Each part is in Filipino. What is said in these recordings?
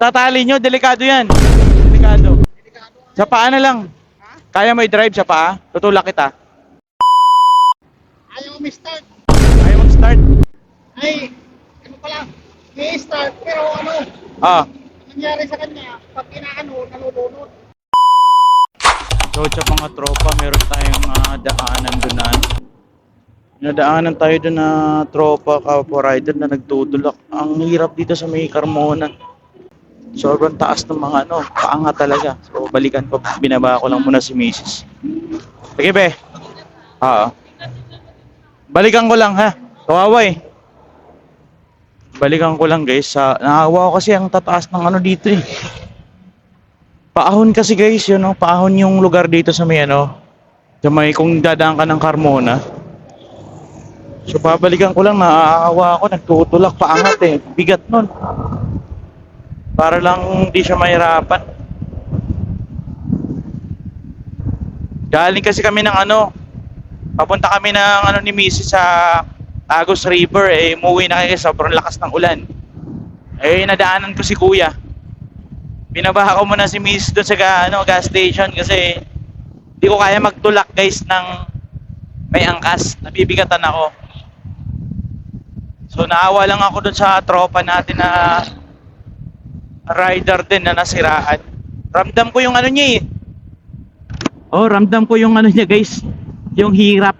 Tatali nyo, delikado yan. Delikado. Sa paa na lang. Kaya mo i-drive sa paa? Tutulak kita. Ayaw mi-start. Kaya mag-start? Ay, ano pala, may start pero ano, Ah. nangyari sa kanya, pag inaano, nalulunod. So sa mga tropa, meron tayong ah, daanan doon na Nadaanan tayo doon na tropa kapwa rider na nagtutulak. Ang hirap dito sa may Carmona. Sobrang taas ng mga ano, paangat talaga. So balikan ko, binaba ko lang muna si Mrs. Sige be. Oo. Balikan ko lang ha. Kawawa eh. Balikan ko lang guys. Sa, naawa ko kasi ang tataas ng ano dito eh. Paahon kasi guys, yun no, paahon yung lugar dito sa may ano, sa may kung dadaan ka ng Carmona. So babalikan ko lang, naaawa ako, nagtutulak paangat eh, bigat nun. Para lang hindi siya mahirapan. Galing kasi kami ng ano, papunta kami ng ano ni Mrs. sa Agos River eh, umuwi na kami sobrang lakas ng ulan. Eh, nadaanan ko si Kuya binabaha ko muna si Miss doon sa ano, gas station kasi hindi ko kaya magtulak guys ng may angkas. Nabibigatan ako. So naawa lang ako doon sa tropa natin na rider din na nasiraan. Ramdam ko yung ano niya eh. Oh, ramdam ko yung ano niya guys. Yung hirap.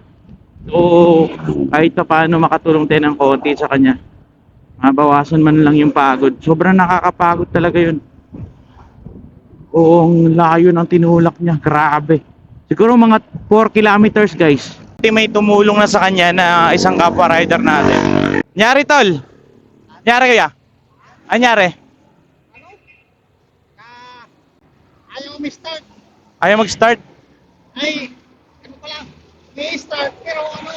So kahit pa paano makatulong tayo ng konti sa kanya. Mabawasan man lang yung pagod. Sobrang nakakapagod talaga yun. Oo, ang layo ng tinulak niya. Grabe. Siguro mga 4 kilometers, guys. May tumulong na sa kanya na isang kapwa rider natin. Nyari, tol. Nyari kaya? Anyari? Ano? Ah, ayaw mi-start. Ayaw mag-start? Ay, ano pala, may start pero ano,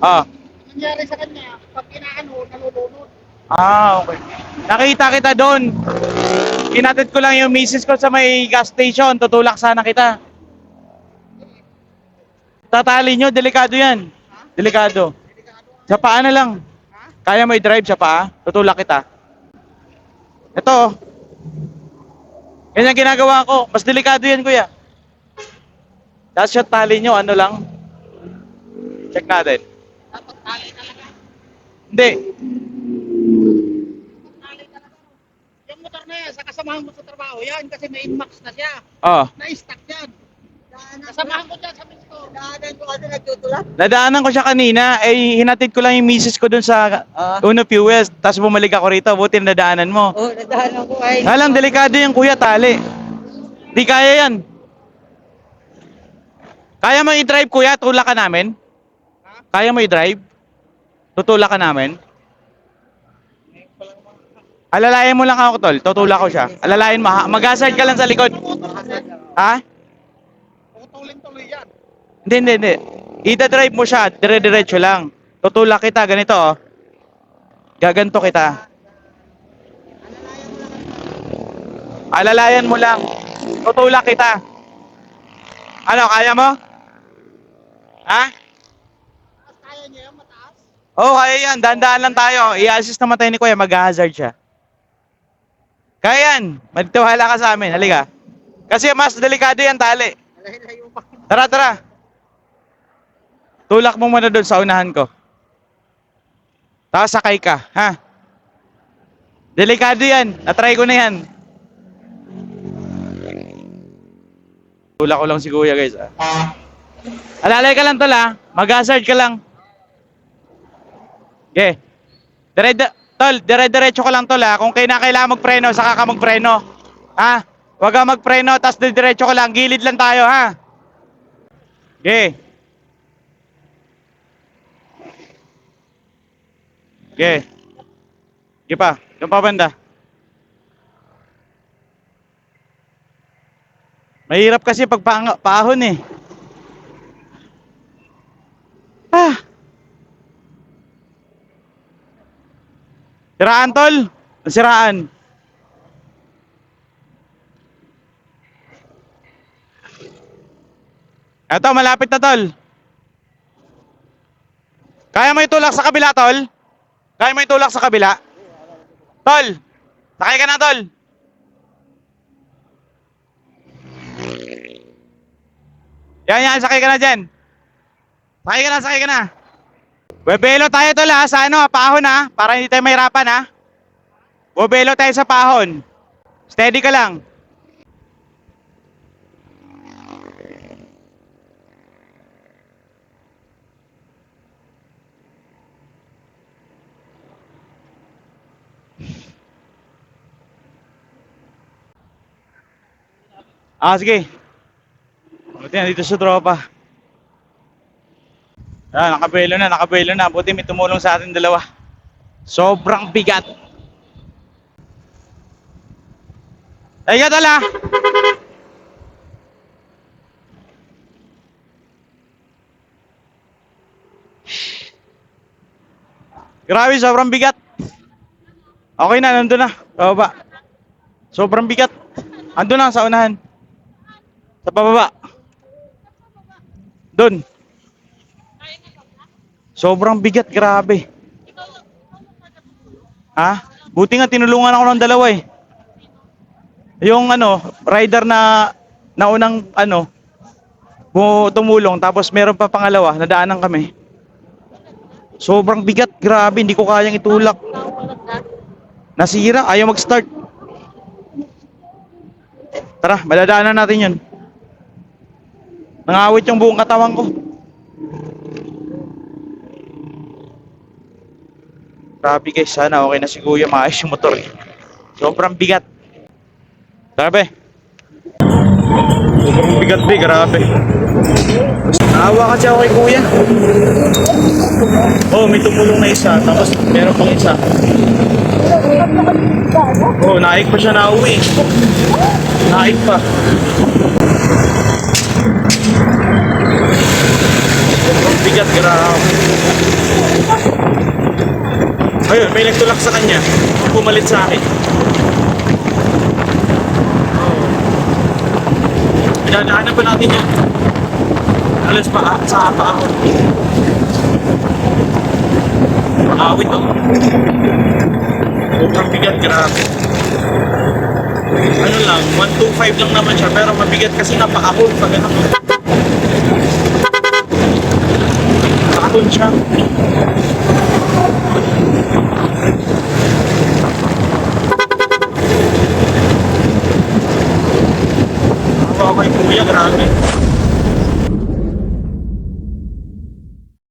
Ah. nangyari sa kanya, pag inaano, nalulunod. Ah, okay. Nakita kita doon. Kinatid ko lang yung misis ko sa may gas station. Tutulak sana kita. Tatali nyo, delikado yan. Delikado. Sa paa na lang. Kaya mo i-drive sa paa? Tutulak kita. Ito. Yan yung ginagawa ko. Mas delikado yan, kuya. Tapos yung tali nyo, ano lang. Check natin. Dapat tali talaga. Hindi. Tali talaga. Yung motor na yan, sa kasamahan mo sa trabaho, yan kasi may inmax na siya. Oh. Na-stuck yan. Kasamahan ko dyan sa Mexico. Daanan ko kasi nagtutulak. Nadaanan ko siya kanina, eh hinatid ko lang yung misis ko dun sa Ah. Uno Fuels, tapos bumalik ako rito, buti nadaanan mo. Oh, nadaanan ko ay. Alam, delikado yung kuya, tali. Di kaya yan. Kaya mo i-drive kuya, tulak ka namin? Kaya mo i-drive? Tutulak ka namin? Alalayan mo lang ako, tol. Tutulak ko siya. Alalayan mo. ha? Mag-hazard ka lang sa likod. Ha? Putulin-tuloy yan. Hindi, hindi, hindi. Ida-drive mo siya, dire-diretso lang. Tutulak kita, ganito oh. Gaganto kita. Alalayan mo lang. Tutulak kita. Ano, kaya mo? Ha? Kaya niya yung mataas. Oo, oh, kaya yan. Dandaan lang tayo. I-assist naman tayo ni Kuya, mag-hazard siya. Kaya yan. Magtiwala ka sa amin. Halika. Kasi mas delikado yan, tali. Layo pa. Tara, tara. Tulak mo muna doon sa unahan ko. Tapos sakay ka, ha? Delikado yan. Natry ko na yan. Tulak ko lang si kuya, guys. ah. Alalay ka lang tol, ha? Mag-hazard ka lang. Okay. Dire tol, dire-diretso ka lang tol, ha? Kung kailangan magpreno, saka ka magpreno. Ha? Huwag ka magpreno, tapos diretso ka lang. Gilid lang tayo, ha? Okay. Okay. Okay pa. Yung pa banda. Mahirap kasi pag paang- paahon eh. Ah. Siraan tol. Siraan. Eto, malapit na tol. Kaya mo itulak sa kabila, tol? Kaya mo itulak sa kabila? Tol, sakay ka na, tol. Yan, yan, sakay ka na dyan. Sakay ka na, sakay ka na. Bebelo tayo tol ha, sa ano, pahon ha, para hindi tayo mahirapan ha. Bobelo tayo sa pahon. Steady ka lang. Ah, sige. Buti dito sa tropa. Ah, nakabelo na, nakabelo na. Buti may tumulong sa atin dalawa. Sobrang bigat. Ay, tala. Grabe, sobrang bigat. Okay na, nandun na. Pababa. Sobrang bigat. Ando na sa unahan. Sa pababa. Doon. Sobrang bigat, grabe. Ha? Buti nga tinulungan ako ng dalawa eh. Yung ano, rider na naunang ano, tumulong tapos meron pa pangalawa, nadaanan kami. Sobrang bigat, grabe, hindi ko kayang itulak. Nasira, ayaw mag-start. Tara, madadaanan natin yun. Nangawit yung buong katawan ko. Grabe guys, sana okay na si Kuya, maayos yung motor. Sobrang bigat. Grabe. Sobrang bigat be, grabe. Naawa kasi ako kay Kuya. Oh, may tumulong na isa, tapos meron pang isa. Oh, naik pa siya na uwi. Naik pa. May nagtulak sa kanya. Pumalit sa akin. Oh. Pinadaanan pa natin yan. Alas pa sa pa ako. Awit to. Sobrang bigat, grabe. Ano lang, 125 lang naman siya, pero mabigat kasi napakahol pag ano. Nakahol siya. grave.